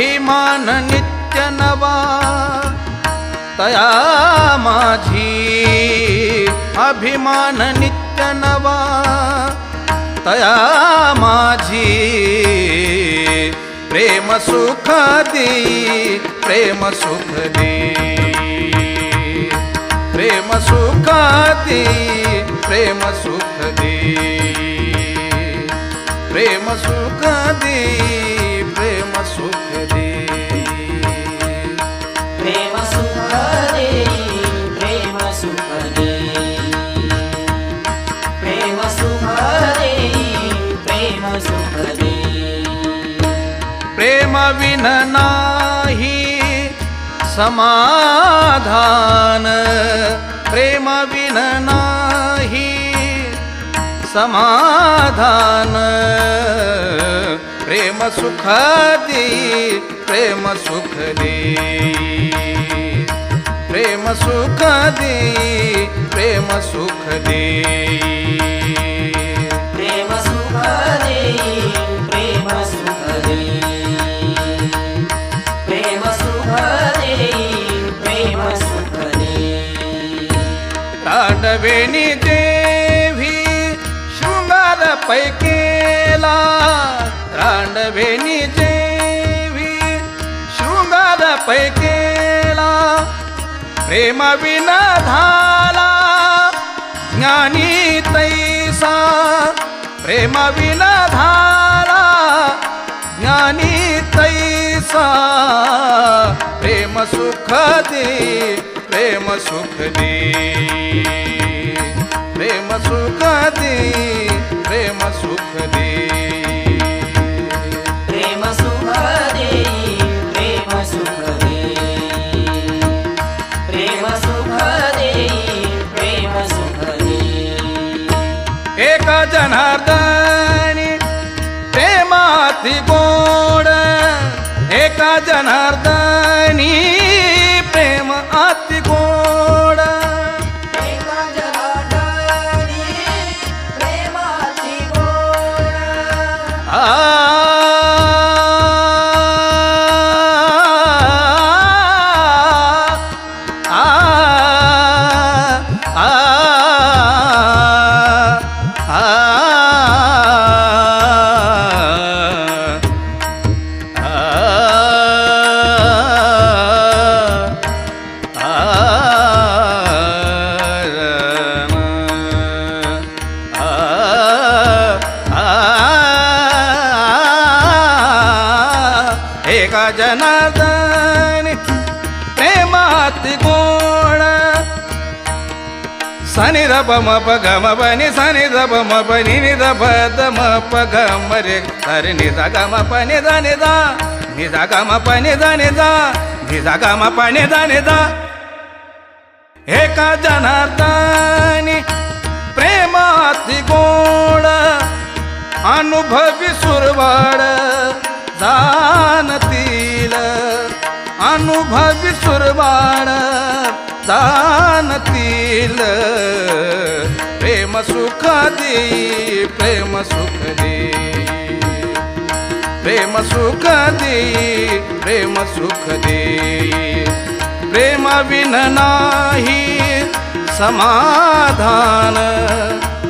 अभिमान नित्य नवा, तया माझी अभिमान नित्य नवा, तया माझी प्रेम सुख दे, प्रेम सुख दे। प्रेम सुख दे, प्रेम सुख दे। प्रेम सुख दे। विन नाही समाधान. प्रेम विन नाही समाधान. प्रेम सुख दे प्रेम सुख दे. प्रेम सुख दे प्रेम सुख दे. प्रेम सुख दे तांडवेणी देवी शृंगार पैकेला. रांडवेणी देवी शृंगार पैकेला. प्रेम विना धाला ज्ञानी तैसा. प्रेम विना धाला ज्ञानी तैसा. प्रेम सुख दे प्रेम सुख दे. सुख दे प्रेम सुख दे प्रेम सुख दे प्रेम सुख दे प्रेम सुख दे प्रेम सुख दे एक जनार्दनी प्रेमाती गोड. एका जनार्दनी गजनादन प्रेमात गोण सनि रब म गम बनि सनि रब मप नि रब दम प गम रे। तर नि दा म प नि दा नि दा नि दा गम प नि दा नि दा नि दा गम प नि दा नि दा हे का जनार्दन प्रेमात गोड अनुभवी सुरवाड जा जाणतील. अनुभवी सुरवाड जाणतील. प्रेम सुख दे प्रेम सुख दे. प्रेम सुख दे प्रेम सुख दे. प्रेम विन नाही समाधान.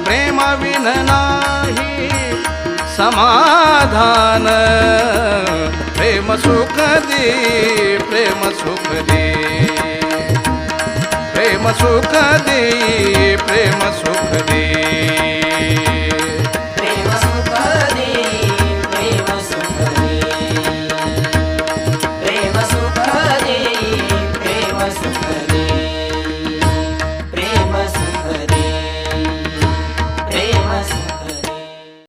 प्रेम विन नाही समाधान. પ્રેમ સુખ દી પ્રેમ સુખ દી. પ્રેમ સુખ